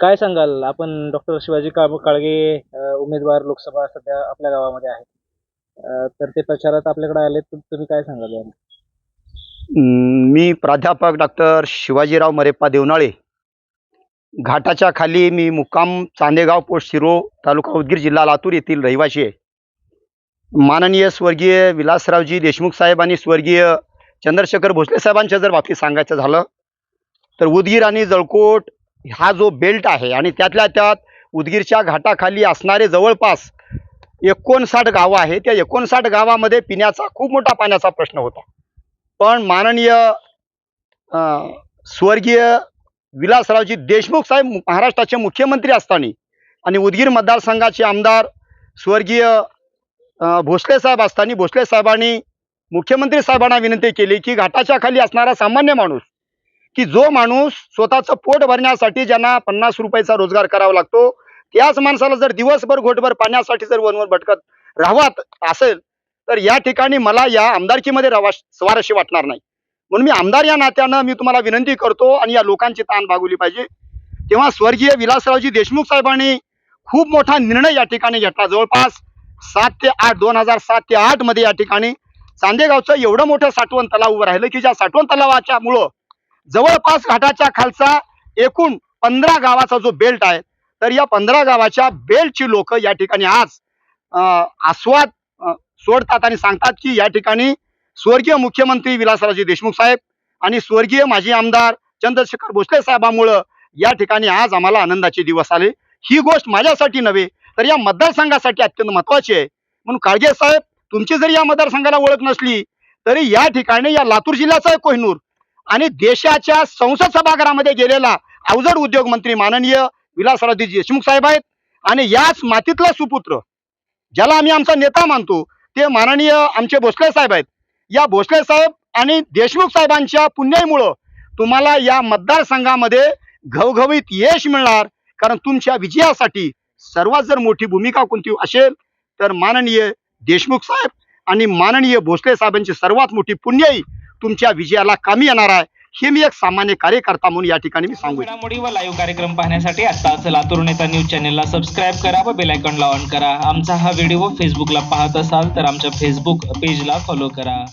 काय सांगाल? आपण डॉक्टर शिवाजी काळ काळगे अ, उमेदवार लोकसभा सध्या आपल्या गावामध्ये आहेत. अ, तर ते प्रचारात आपल्याकडे आले तर तुम्ही काय सांगाल यावर? अं, मी प्राध्यापक डॉक्टर शिवाजीराव मरेप्पा देवनाळे. घाटाच्या खाली मी मुक्काम चांदेगाव पोस्ट शिरो तालुका उदगीर जिल्हा लातूर येथील रहिवासी आहे. माननीय स्वर्गीय विलासरावजी देशमुख साहेब आणि स्वर्गीय चंद्रशेखर भोसले साहेबांच्या जर बाबतीत सांगायचं झालं तर उदगीर आणि जळकोट हा जो बेल्ट आहे आणि त्यातल्या त्यात उदगीरच्या घाटाखाली असणारे जवळपास एकोणसाठ गावं आहे त्या एकोणसाठ गावामध्ये पिण्याचा खूप मोठा पाण्याचा प्रश्न होता. पण माननीय स्वर्गीय विलासरावजी देशमुख साहेब महाराष्ट्राचे मुख्यमंत्री असताना आणि उदगीर मतदारसंघाचे आमदार स्वर्गीय भोसले साहेब असताना भोसले साहेबांनी मुख्यमंत्री साहेबांना विनंती केली की घाटाच्या खाली असणारा सामान्य माणूस की जो माणूस स्वतःचं पोट भरण्यासाठी ज्यांना पन्नास रुपयाचा रोजगार करावा लागतो त्याच माणसाला जर दिवसभर घोटभर पाण्यासाठी जर वनवर भटकत राहावत असेल तर या ठिकाणी मला या आमदारकीमध्ये राहा स्वारस्य वाटणार नाही. म्हणून मी आमदार या नात्यानं मी तुम्हाला विनंती करतो आणि या लोकांची ताण भागवली पाहिजे. तेव्हा स्वर्गीय विलासरावजी देशमुख साहेबांनी खूप मोठा निर्णय या ठिकाणी घेतला. जवळपास सात ते आठ दोन हजार सात ते आठमध्ये या ठिकाणी चांदेगावचं एवढं मोठं साठवण तलाव उभं राहिलं की ज्या साठवण तलावाच्या मुळं जवळपास घाटाच्या खालचा एकूण पंधरा गावाचा जो बेल्ट आहे तर या पंधरा गावाच्या बेल्टची लोक या ठिकाणी आज आस्वाद सोडतात आणि सांगतात की या ठिकाणी स्वर्गीय मुख्यमंत्री विलासरावजी देशमुख साहेब आणि स्वर्गीय माजी आमदार चंद्रशेखर भोसले साहेबांमुळं या ठिकाणी आज आम्हाला आनंदाचे दिवस आले. ही गोष्ट माझ्यासाठी नव्हे तर या मतदारसंघासाठी अत्यंत महत्वाची आहे. म्हणून काळगे साहेब तुमची जरी या मतदारसंघाला ओळख नसली तरी या ठिकाणी या लातूर जिल्ह्याचा आहे कोहिनूर आणि देशाच्या संसद सभागृहामध्ये गेलेला अवजड उद्योग मंत्री माननीय विलासरावजी देशमुख साहेब आहेत. आणि याच मातीतला सुपुत्र ज्याला आम्ही आमचा नेता मानतो ते माननीय आमचे भोसले साहेब आहेत. या भोसले साहेब आणि देशमुख साहेबांच्या पुण्याईमुळं तुम्हाला या मतदारसंघामध्ये घवघवीत यश मिळणार. कारण तुमच्या विजयासाठी सर्वात जर मोठी भूमिका कोणती असेल तर माननीय देशमुख साहेब आणि माननीय भोसले साहेबांची सर्वात मोठी पुण्याई तुमच्या विजयाला कामी येणार आहे हे मी एक सामान्य कार्यकर्ता म्हणून या ठिकाणी मी सांगू घडामोडी व लाईव्ह कार्यक्रम पाहण्यासाठी आताच लातूर नेता न्यूज चॅनेलला सबस्क्राईब करा व बेल आयकॉनला ऑन करा. आमचा हा व्हिडिओ फेसबुकला पाहत असाल तर आमच्या फेसबुक पेजला फॉलो करा.